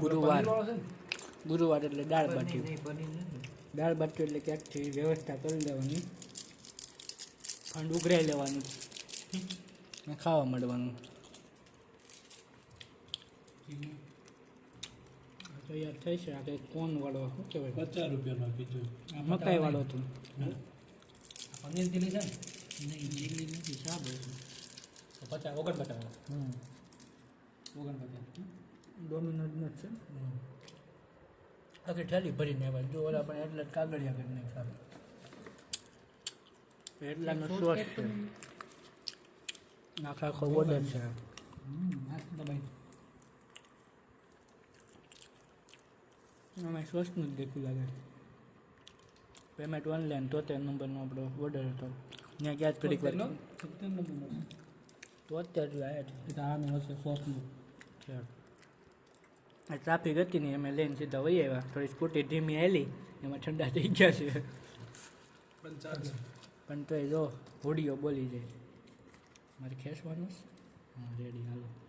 ગુરુવાર. ગુરુવાર એટલે દાળ બાટી. દાળ બાટી એટલે ક્યાંકથી વ્યવસ્થા કરી લેવાની. ફંડ ઉઘરાઈ લેવાનું. ને ખાવા મળવાનું. તૈયાર થઈ છે. આ કંઈક કોન વાળો શું કહેવાય? પચાસ રૂપિયાનો કીધો. આ મકાઈ વાળો હતું. પનીર ચીલી છે ને? નહીં ચીલી નથી છે પચાસ ઓગણ બટાકા હમ. ઓગણ પચાસ. ડોમિનોઝ નો જ છે. આખી ઠેલી ભરીને આવ્યા જો ઓલા પણ એટલે જ કાગળિયા કરી નાખ્યા. એટલાનો સોસ છે. આખા આખો ઓર્ડર છે. હમ નાખ દબાઈ અમે સોસનું જ દેખું લાગે. પેમેન્ટ ઓનલાઈન તોતેર નંબરનો આપણો ઓર્ડર હતો. ત્યાં ક્યાં જ ઘડીક વાર સત્તર નંબરનો તો અત્યારે જ આવ્યા એ તો હશે સોસનું છે ટ્રાફિક હતી ને અમે લઈને સીધા વહી આવ્યા. થોડી સ્કૂટી ધીમી આવેલી એમાં ઠંડા થઈ ગયા છે. પણ તો પણ તોય જો હોડીઓ બોલી જાય. મારે ખેંચવાનું હા રેડી હાલો.